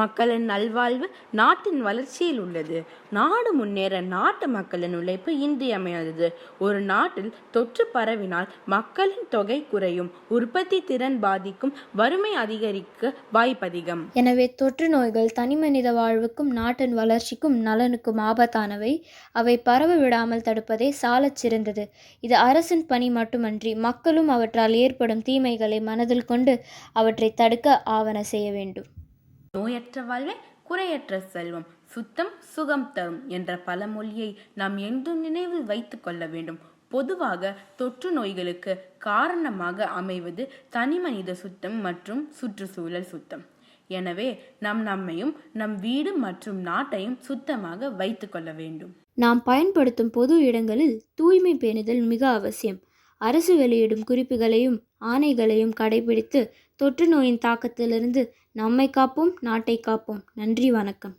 மக்களின் நல்வாழ்வு நாட்டின் வளர்ச்சியில் உள்ளது. நாடு முன்னேற நாட்டு மக்களின் உழைப்பு இன்றியமையாதது. ஒரு நாட்டில் தொற்று பரவினால் மக்களின் தொகை குறையும். உற்பத்தி திறன் பாதிக்கும். வறுமை அதிகரிக்க வாய்ப்பதிகம். எனவே தொற்று நோய்கள் தனிமனித வாழ்வுக்கும் நாட்டின் வளர்ச்சிக்கும் நலனுக்கும் ஆபத்தானவை. அவை பரவ விடாமல் தடுப்பதே சாலச் சிறந்தது. இது அரசின் பணி மட்டுமன்றி மக்களும் அவற்றால் ஏற்படும் தீமைகளை மனதில் கொண்டு அவற்றை தடுக்க ஆவண செய்ய வேண்டும். நோயற்ற வாழ்வே குறையற்ற செல்வம் சுத்தம் சுகம் தரும் என்ற பழமொழியை நாம் என்றும் நினைவில் வைத்து கொள்ள வேண்டும். பொதுவாக தொற்று நோய்களுக்கு காரணமாக அமைவது தனிமனித சுத்தம் மற்றும் சுற்றுச்சூழல் சுத்தம். எனவே நம் நம்மையும் நம் வீடு மற்றும் நாட்டையும் சுத்தமாக வைத்துக்கொள்ள வேண்டும். நாம் பயன்படுத்தும் பொது இடங்களில் தூய்மை பேணுதல் மிக அவசியம். அரசு வெளியிடும் குறிப்புகளையும் ஆணைகளையும் கடைபிடித்து தொற்று நோயின் தாக்கத்திலிருந்து நம்மை காப்போம் நாட்டை காப்போம். நன்றி வணக்கம்.